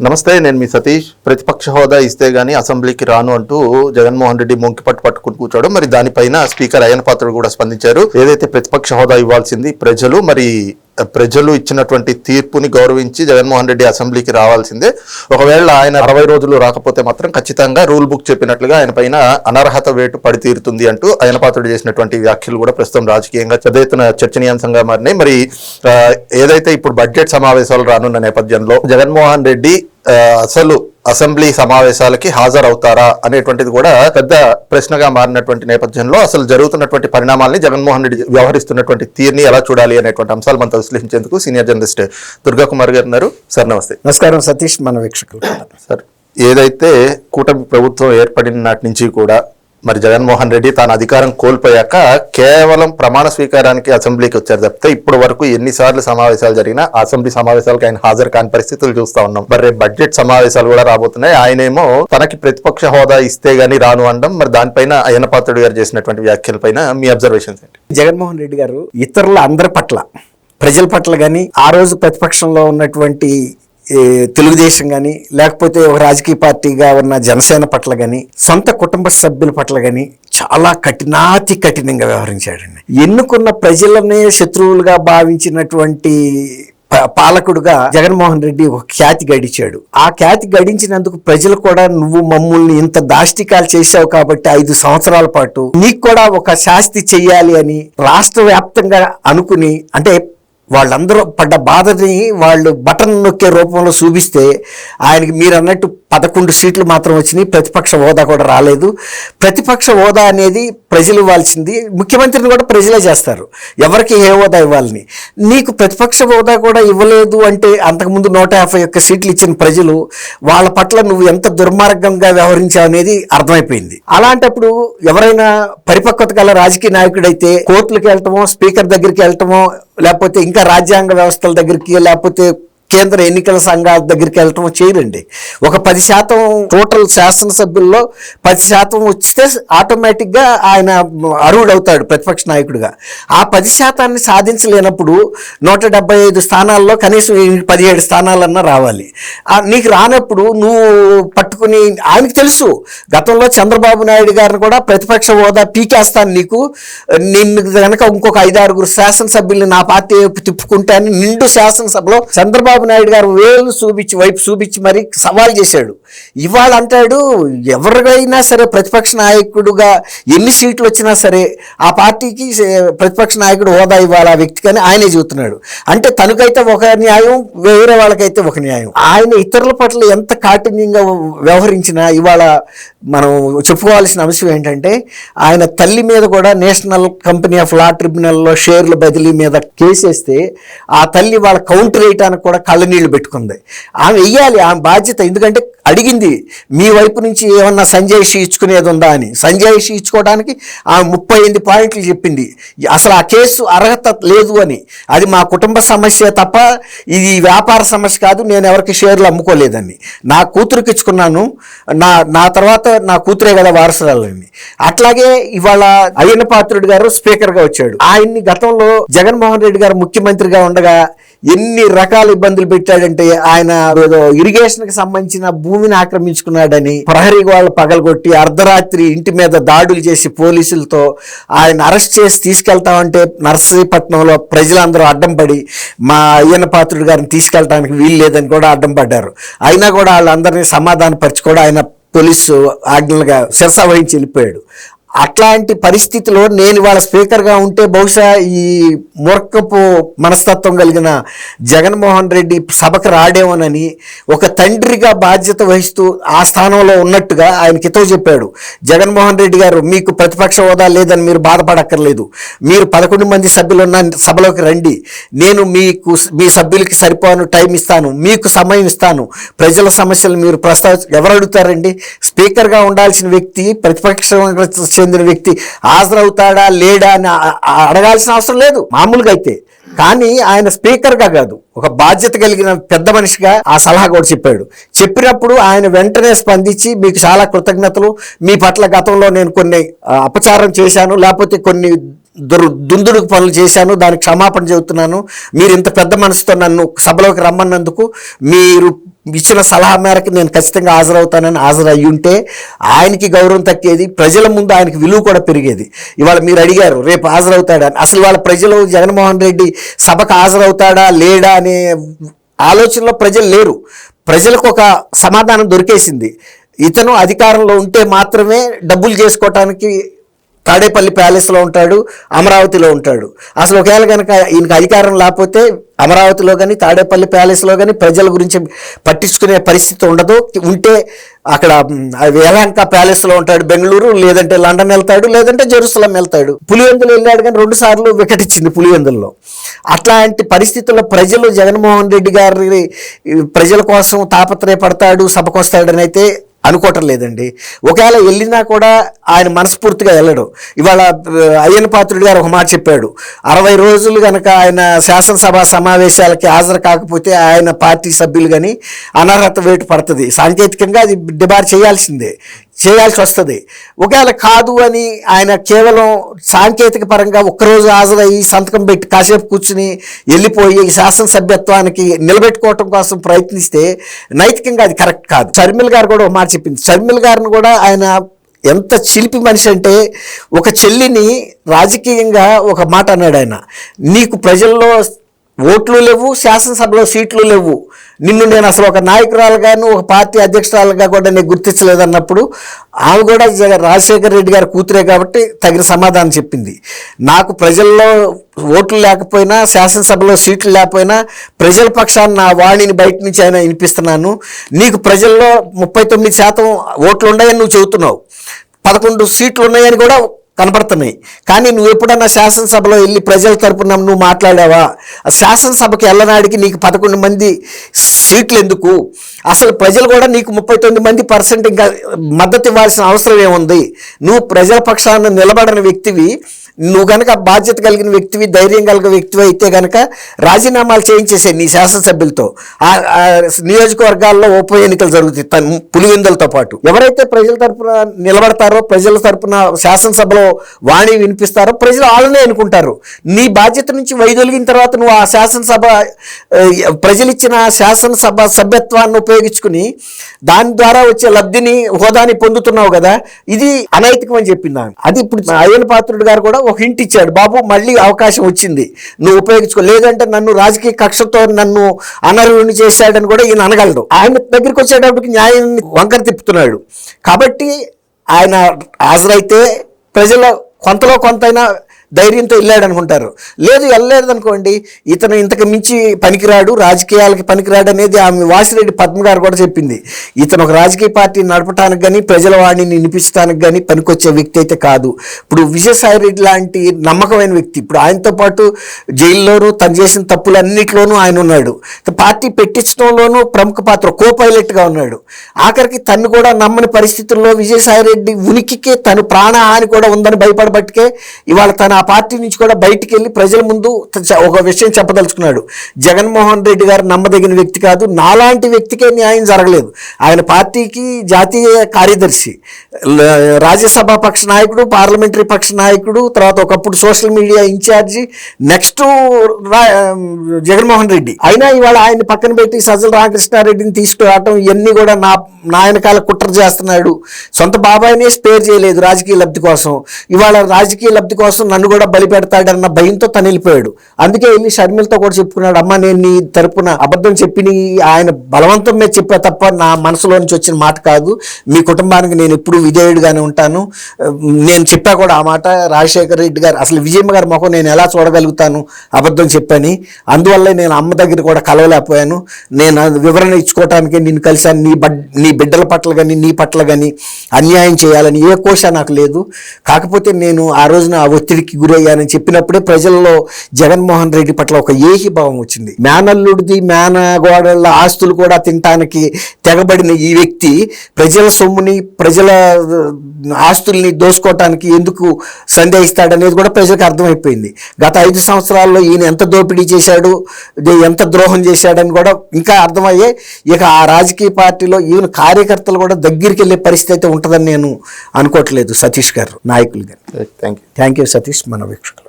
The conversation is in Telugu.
నమస్తే నేను మీ సతీష్. ప్రతిపక్ష హోదా ఇస్తే గానీ అసెంబ్లీకి రాను అంటూ జగన్మోహన్ రెడ్డి మొంకిపట్టు పట్టుకుని కూర్చోడు మరి దానిపైన స్పీకర్ అయ్యన పాత్రుడు కూడా స్పందించారు. ఏదైతే ప్రతిపక్ష హోదా ఇవ్వాల్సింది ప్రజలు మరి ప్రజలు ఇచ్చినటువంటి తీర్పుని గౌరవించి జగన్మోహన్ రెడ్డి అసెంబ్లీకి రావాల్సిందే. ఒకవేళ ఆయన అరవై రోజులు రాకపోతే మాత్రం ఖచ్చితంగా రూల్ బుక్ చెప్పినట్లుగా ఆయన పైన అనర్హత వేటు పడితీరుతుంది అంటూ ఆయన పాత్రుడు చేసినటువంటి వ్యాఖ్యలు కూడా ప్రస్తుతం రాజకీయంగా పెద్ద ఎత్తున చర్చనీయాంశంగా మారినాయి. మరి ఏదైతే ఇప్పుడు బడ్జెట్ సమావేశాలు రానున్న నేపథ్యంలో జగన్మోహన్ రెడ్డి అసలు అసెంబ్లీ సమావేశాలకి హాజరవుతారా అనేటువంటిది కూడా పెద్ద ప్రశ్నగా మారినటువంటి నేపథ్యంలో అసలు జరుగుతున్నటువంటి పరిణామాల్ని జగన్మోహన్ రెడ్డి వ్యవహరిస్తున్నటువంటి తీరుని ఎలా చూడాలి అనేటువంటి అంశాలు మనతో విశ్లేషించేందుకు సీనియర్ జర్నలిస్ట్ దుర్గా కుమార్ గారు ఉన్నారు. సార్ నమస్తే. నమస్కారం సతీష్. మన వీక్షకులు. సార్ ఏదైతే కూటమి ప్రభుత్వం ఏర్పడిన నాటి నుంచి కూడా మరి జగన్మోహన్ రెడ్డి తాను అధికారం కోల్పోయాక కేవలం ప్రమాణ స్వీకారానికి అసెంబ్లీకి వచ్చారు తప్పితే ఇప్పటి వరకు ఎన్నిసార్లు సమావేశాలు జరిగినా అసెంబ్లీ సమావేశాలకు ఆయన హాజరు కాని పరిస్థితులు చూస్తా ఉన్నాం. మరి బడ్జెట్ సమావేశాలు కూడా రాబోతున్నాయి. ఆయనేమో తనకి ప్రతిపక్ష హోదా ఇస్తే గానీ రాను అనడం మరి దానిపైన అయ్యనపాత్రుడు గారు చేసినటువంటి వ్యాఖ్యలపైన మీ అబ్జర్వేషన్స్ ఏంటి? జగన్మోహన్ రెడ్డి గారు ఇతరుల అందరి పట్ల ప్రజల పట్ల కానీ ఆ రోజు ప్రతిపక్షంలో ఉన్నటువంటి తెలుగుదేశం కానీ లేకపోతే ఒక రాజకీయ పార్టీగా ఉన్న జనసేన పట్ల కానీ సొంత కుటుంబ సభ్యుల పట్ల కానీ చాలా కఠినాతి కఠినంగా వ్యవహరించాడండి. ఎన్నుకున్న ప్రజలనే శత్రువులుగా భావించినటువంటి ప- పాలకుడుగా జగన్మోహన్ రెడ్డి ఒక ఖ్యాతి గడిచాడు. ఆ ఖ్యాతి గడించినందుకు ప్రజలు కూడా నువ్వు మమ్మల్ని ఇంత దాష్టికాలు చేశావు కాబట్టి ఐదు సంవత్సరాల పాటు నీకు కూడా ఒక శాస్తి చెయ్యాలి అని రాష్ట్ర వ్యాప్తంగా అనుకుని అంటే వాళ్ళందరూ పడ్డ బాధని వాళ్ళు బటన్ నొక్కే రూపంలో చూపిస్తే ఆయనకి మీరు అన్నట్టు పదకొండు సీట్లు మాత్రం వచ్చినాయి. ప్రతిపక్ష హోదా కూడా రాలేదు. ప్రతిపక్ష హోదా అనేది ప్రజలు ఇవ్వాల్సింది. ముఖ్యమంత్రిని కూడా ప్రజలే చేస్తారు. ఎవరికి ఏ హోదా ఇవ్వాలని. నీకు ప్రతిపక్ష హోదా కూడా ఇవ్వలేదు అంటే అంతకుముందు నూట యాభై ఒక్క సీట్లు ఇచ్చిన ప్రజలు వాళ్ళ పట్ల నువ్వు ఎంత దుర్మార్గంగా వ్యవహరించావు అనేది అర్థమైపోయింది. అలాంటప్పుడు ఎవరైనా పరిపక్వత గల రాజకీయ నాయకుడైతే కోర్టులకు వెళ్ళటమో స్పీకర్ దగ్గరికి వెళ్ళటమో లేకపోతే ఇంకా రాజ్యాంగ వ్యవస్థల దగ్గరికి లేకపోతే కేంద్ర ఎన్నికల సంఘాల దగ్గరికి వెళ్ళటం చేయరండి. ఒక పది శాతం టోటల్ శాసనసభ్యుల్లో పది శాతం వస్తే ఆటోమేటిక్గా ఆయన అర్హుడవుతాడు ప్రతిపక్ష నాయకుడిగా. ఆ పది శాతాన్ని సాధించలేనప్పుడు నూట డెబ్బై ఐదు స్థానాల్లో కనీసం పదిహేడు స్థానాలన్నా రావాలి. నీకు రానప్పుడు నువ్వు పట్టుకుని ఆయనకు తెలుసు. గతంలో చంద్రబాబు నాయుడు గారిని కూడా ప్రతిపక్ష హోదా పీకేస్తాను నీకు. నిన్ను కనుక ఇంకొక ఐదారుగురు శాసనసభ్యుల్ని నా పార్టీ తిప్పుకుంటాను అని నిండు శాసనసభలో చంద్రబాబు నాయుడు గారు వేలు చూపించి వైపు చూపించి మరి సవాల్ చేశాడు. ఇవాళ అంటాడు ఎవరికైనా సరే ప్రతిపక్ష నాయకుడుగా ఎన్ని సీట్లు వచ్చినా సరే ఆ పార్టీకి ప్రతిపక్ష నాయకుడు హోదా ఇవ్వాలి ఆ వ్యక్తికి అని ఆయనే చెబుతున్నాడు. అంటే తనకైతే ఒక న్యాయం వేరే వాళ్ళకైతే ఒక న్యాయం. ఆయన ఇతరుల పట్ల ఎంత కాఠిన్యంగా వ్యవహరించినా ఇవాళ మనం చెప్పుకోవాల్సిన అంశం ఏంటంటే ఆయన తల్లి మీద కూడా నేషనల్ కంపెనీ ఆఫ్ లా ట్రిబ్యునల్లో షేర్ల బదిలీ మీద కేసేస్తే ఆ తల్లి వాళ్ళ కౌంటర్ వేయటానికి కూడా కళ్ళనీళ్ళు పెట్టుకుంది. ఆమె వెయ్యాలి ఆమె బాధ్యత. ఎందుకంటే అడిగింది మీ వైపు నుంచి ఏమన్నా సంజయ్షి ఇచ్చుకునేది ఉందా? అని. సంజయ్షి ఇచ్చుకోవడానికి ఆ ముప్పై ఎనిమిది పాయింట్లు చెప్పింది. అసలు ఆ కేసు అర్హత లేదు అని. అది మా కుటుంబ సమస్య తప్ప ఇది వ్యాపార సమస్య కాదు నేను ఎవరికి షేర్లు అమ్ముకోలేదని. నా కూతురికి ఇచ్చుకున్నాను. నా నా తర్వాత నా కూతురే కదా వారసురాలని అట్లాగే ఇవాళ అయ్యన్న పాత్రుడు గారు స్పీకర్గా వచ్చాడు. ఆయన్ని గతంలో జగన్మోహన్ రెడ్డి గారు ముఖ్యమంత్రిగా ఉండగా ఎన్ని రకాల ఇబ్బందులు పెట్టాడంటే ఆయన ఏదో ఇరిగేషన్కి సంబంధించిన భూమి భూమిని ఆక్రమించుకున్నాడని ప్రహరీ వాళ్ళు పగలగొట్టి అర్ధరాత్రి ఇంటి మీద దాడులు చేసి పోలీసులతో ఆయన అరెస్ట్ చేసి తీసుకెళ్తామంటే నర్సరీపట్నంలో ప్రజలందరూ అడ్డం పడి మా అయ్యన్న పాత్రుడు గారిని తీసుకెళ్ళడానికి వీలు లేదని కూడా అడ్డం పడ్డారు అయినా కూడా వాళ్ళందరినీ సమాధానపరిచి కూడా ఆయన పోలీసు ఆజ్ఞలుగా శిరస వహించి వెళ్ళిపోయాడు. అట్లాంటి పరిస్థితిలో నేను వాళ్ళ స్పీకర్గా ఉంటే బహుశా ఈ మూర్ఖపు మనస్తత్వం కలిగిన జగన్మోహన్ రెడ్డి సభకు రాడేమోనని ఒక తండ్రిగా బాధ్యత వహిస్తూ ఆ స్థానంలో ఉన్నట్టుగా ఆయన కితో చెప్పాడు. జగన్మోహన్ రెడ్డి గారు మీకు ప్రతిపక్ష హోదా లేదని మీరు బాధపడక్కర్లేదు. మీరు పదకొండు మంది సభ్యులు ఉన్న సభలోకి రండి. నేను మీకు మీ సభ్యులకి సరిపోను టైం ఇస్తాను. మీకు సమయం ఇస్తాను. ప్రజల సమస్యలు మీరు ప్రస్తావ ఎవరు అడుగుతారండి? స్పీకర్గా ఉండాల్సిన వ్యక్తి ప్రతిపక్ష చెందిన వ్యక్తి హాజరవుతాడా లేడా అని అడగాల్సిన అవసరం లేదు మామూలుగా అయితే. కానీ ఆయన స్పీకర్గా కాదు ఒక బాధ్యత కలిగిన పెద్ద మనిషిగా ఆ సలహా కూడా చెప్పాడు. చెప్పినప్పుడు ఆయన వెంటనే స్పందించి మీకు చాలా కృతజ్ఞతలు మీ పట్ల గతంలో నేను కొన్ని అపచారం చేశాను లేకపోతే కొన్ని దుర్ దుందుడుకు పనులు చేశాను దానికి క్షమాపణ చెబుతున్నాను. మీరు ఇంత పెద్ద మనసుతో నన్ను సభలోకి రమ్మన్నందుకు మీరు ఇచ్చిన సలహా మేరకు నేను ఖచ్చితంగా హాజరవుతానని హాజరయ్యి ఉంటే ఆయనకి గౌరవం తక్కేది ప్రజల ముందు ఆయనకి విలువ కూడా పెరిగేది. ఇవాళ మీరు అడిగారు రేపు హాజరవుతాడని అసలు వాళ్ళ ప్రజలు జగన్మోహన్ రెడ్డి సభకు హాజరవుతాడా లేడా అనే ఆలోచనలో ప్రజలు లేరు. ప్రజలకు ఒక సమాధానం దొరికేసింది. ఇతను అధికారంలో ఉంటే మాత్రమే డబ్బులు చేసుకోవటానికి తాడేపల్లి ప్యాలెస్లో ఉంటాడు అమరావతిలో ఉంటాడు. అసలు ఒకవేళ కనుక ఈయనకి అధికారం లేకపోతే అమరావతిలో కానీ తాడేపల్లి ప్యాలెస్లో కానీ ప్రజల గురించి పట్టించుకునే పరిస్థితి ఉండదు. ఉంటే అక్కడ మ్, ప్యాలెస్లో ఉంటాడు? బెంగళూరు లేదంటే లండన్ వెళ్తాడు లేదంటే జెరూసలం వెళ్తాడు. పులివెందులు వెళ్ళాడు కానీ రెండు సార్లు వికటిచ్చింది పులివెందుల్లో. అట్లాంటి పరిస్థితుల్లో ప్రజలు జగన్మోహన్ రెడ్డి గారి ప్రజల కోసం తాపత్రయపడతాడు సభకు వస్తాడని అయితే అనుకోవటం లేదండి. ఒకవేళ వెళ్ళినా కూడా ఆయన మనస్ఫూర్తిగా వెళ్ళడు. ఇవాళ ఆ, పాత్రుడు గారు ఒక మాట చెప్పాడు. అరవై రోజులు కనుక ఆయన శాసనసభ సమావేశాలకి హాజరు కాకపోతే ఆయన పార్టీ సభ్యులు కానీ అనర్హత వేటు పడుతుంది. సాంకేతికంగా అది డిబార్ చేయాల్సిందే. చేయాల్సి వస్తుంది. ఒకవేళ కాదు అని ఆయన కేవలం సాంకేతిక పరంగా ఒక్కరోజు హాజరయ్యి సంతకం పెట్టి కాసేపు కూర్చుని వెళ్ళిపోయి ఈ శాసనసభ్యత్వానికి నిలబెట్టుకోవటం కోసం ప్రయత్నిస్తే నైతికంగా అది కరెక్ట్ కాదు. షర్మిల్ గారు కూడా ఒక మాట చెప్పింది. షర్మిల్ గారిని కూడా ఆయన ఎంత చిలిపి మనిషి అంటే ఒక చెల్లిని రాజకీయంగా ఒక మాట అన్నాడు ఆయన. నీకు ప్రజల్లో ఓట్లు లేవు శాసనసభలో సీట్లు లేవు. నిన్ను నేను అసలు ఒక నాయకురాలుగాను ఒక పార్టీ అధ్యక్షురాలుగా కూడా నేను గుర్తించలేదన్నప్పుడు ఆమె కూడా రాజశేఖర రెడ్డి గారి కూతురే కాబట్టి తగిన సమాధానం చెప్పింది. నాకు ప్రజల్లో ఓట్లు లేకపోయినా శాసనసభలో సీట్లు లేకపోయినా ప్రజల పక్షాన్ని నా వాణిని బయట నుంచి ఆయన వినిపిస్తున్నాను. నీకు ప్రజల్లో ముప్పై తొమ్మిది శాతం ఓట్లు ఉన్నాయని నువ్వు చెబుతున్నావు. పదకొండు సీట్లు ఉన్నాయని కూడా కనపడుతున్నాయి కానీ నువ్వు ఎప్పుడన్నా శాసనసభలో వెళ్ళి ప్రజల తరపున నువ్వు మాట్లాడావా? శాసనసభకి వెళ్ళనాడికి నీకు పదకొండు మంది సీట్లు ఎందుకు? అసలు ప్రజలు కూడా నీకు ముప్పై తొమ్మిది మంది పర్సెంట్ ఇంకా మద్దతు ఇవ్వాల్సిన అవసరం ఏముంది? నువ్వు ప్రజల పక్షాన నిలబడని వ్యక్తివి నువ్వు కనుక బాధ్యత కలిగిన వ్యక్తివి ధైర్యం కలిగిన వ్యక్తివి అయితే కనుక రాజీనామాలు చేయించేసే నీ శాసనసభ్యులతో ఆ నియోజకవర్గాల్లో ఉప ఎన్నికలు జరుగుతాయి తన పులివెందులతో పాటు. ఎవరైతే ప్రజల తరపున నిలబడతారో ప్రజల తరపున శాసనసభలో వాణి వినిపిస్తారో ప్రజలు వాళ్ళనే అనుకుంటారు నీ బాధ్యత నుంచి వైదొలిగిన తర్వాత నువ్వు ఆ శాసనసభ ప్రజలిచ్చిన శాసనసభ సభ్యత్వాన్ని ఉపయోగించుకుని దాని ద్వారా వచ్చే లబ్ధిని హోదాని పొందుతున్నావు కదా ఇది అనైతికం అని చెప్పింది అది ఇప్పుడు అయ్యన పాత్రుడు గారు కూడా ఒక హింట్ ఇచ్చాడు బాబు మళ్ళీ అవకాశం వచ్చింది నువ్వు ఉపయోగించుకో. లేదంటే నన్ను రాజకీయ కక్షతో నన్ను అనర్హుని చేశాడని కూడా ఈయన అనగలడు. ఆయన దగ్గరికి వచ్చేటప్పటికి న్యాయాన్ని వంకర తిప్పుతున్నాడు. కాబట్టి ఆయన హాజరైతే ప్రజల కొంతలో కొంతైనా ధైర్యంతో వెళ్ళాడు అనుకుంటారు లేదు వెళ్ళలేదు అనుకోండి ఇతను ఇంతకు మించి పనికిరాడు రాజకీయాలకి పనికిరాడు అనేది ఆమె వాసిరెడ్డి పద్మ గారు కూడా చెప్పింది. ఇతను ఒక రాజకీయ పార్టీ నడపడానికి కానీ ప్రజల వాణిని వినిపించడానికి కానీ పనికొచ్చే వ్యక్తి అయితే కాదు. ఇప్పుడు విజయసాయి రెడ్డి లాంటి నమ్మకమైన వ్యక్తి ఇప్పుడు ఆయనతో పాటు జైల్లోనూ తను చేసిన తప్పులన్నిటిలోనూ ఆయన ఉన్నాడు. పార్టీ పెట్టించడంలోనూ ప్రముఖ పాత్ర కో పైలట్గా ఉన్నాడు. ఆఖరికి తను కూడా నమ్మని పరిస్థితుల్లో విజయసాయి రెడ్డి ఉనికికి తను ప్రాణహాని కూడా ఉందని భయపడబట్టికే ఇవాళ తన ఆ పార్టీ నుంచి కూడా బయటికి వెళ్ళి ప్రజల ముందు ఒక విషయం చెప్పదలుచుకున్నాడు. జగన్మోహన్ రెడ్డి గారు నమ్మదగిన వ్యక్తి కాదు. నాలాంటి వ్యక్తికే న్యాయం జరగలేదు. ఆయన పార్టీకి జాతీయ కార్యదర్శి. రాజ్యసభ పక్ష నాయకుడు పార్లమెంటరీ పక్ష నాయకుడు తర్వాత ఒకప్పుడు social media incharge next Jaganmohan Reddy. అయినా ఇవాళ ఆయన పక్కన పెట్టి సజ్జల రామకృష్ణారెడ్డిని తీసుకురావటం ఇవన్నీ కూడా నా నాయనకాల కుట్ర చేస్తున్నాడు. సొంత బాబాయినే స్పేర్ చేయలేదు రాజకీయ లబ్ధి కోసం. ఇవాళ రాజకీయ లబ్ధి కోసం నన్ను కూడా బలి పెడతాడన్న భయంతో తను వెళ్ళిపోయాడు అందుకే వెళ్ళి షర్మిలతో కూడా చెప్పుకున్నాడు అమ్మ నేను నీ తరపున అబద్ధం చెప్పి ఆయన బలవంతం మీద చెప్పా తప్ప నా మనసులో నుంచి వచ్చిన మాట కాదు. మీ కుటుంబానికి నేను ఎప్పుడు విధేయుడిగానే ఉంటాను. నేను చెప్పా కూడా ఆ మాట రాజశేఖర రెడ్డి గారు అసలు విజయమ్మ గారి ముఖం నేను ఎలా చూడగలుగుతాను అబద్ధం చెప్పని? అందువల్ల నేను అమ్మ దగ్గర కూడా కలవలేకపోయాను. నేను వివరణ ఇచ్చుకోవటానికి నిన్ను కలిశాను. నీ బడ్ నీ బిడ్డల పట్ల కానీ నీ పట్ల కానీ అన్యాయం చేయాలని ఏ కోశ నాకు లేదు. కాకపోతే నేను ఆ రోజున ఆ ఒత్తిడికి గురయ్యానని చెప్పినప్పుడే ప్రజల్లో జగన్మోహన్ రెడ్డి పట్ల ఒక ఏహి భావం వచ్చింది. మేనల్లుడిది మేనగోడళ్ళ ఆస్తులు కూడా తినటానికి తెగబడిన ఈ వ్యక్తి ప్రజల సొమ్ముని ప్రజల ఆస్తుల్ని దోసుకోవటానికి ఎందుకు సందేహిస్తాడనేది కూడా ప్రజలకు అర్థమైపోయింది. గత ఐదు సంవత్సరాల్లో ఈయన ఎంత దోపిడీ చేశాడు ఎంత ద్రోహం చేశాడని కూడా ఇంకా అర్థమయ్యే ఇక ఆ రాజకీయ పార్టీలో ఈవెన్ కార్యకర్తలు కూడా దగ్గరికి వెళ్ళే పరిస్థితి అయితే ఉంటుందని నేను అనుకోవట్లేదు. సతీష్ గారు నాయకులు గారు. Thank you thank you Satish. మన వీక్షకులు.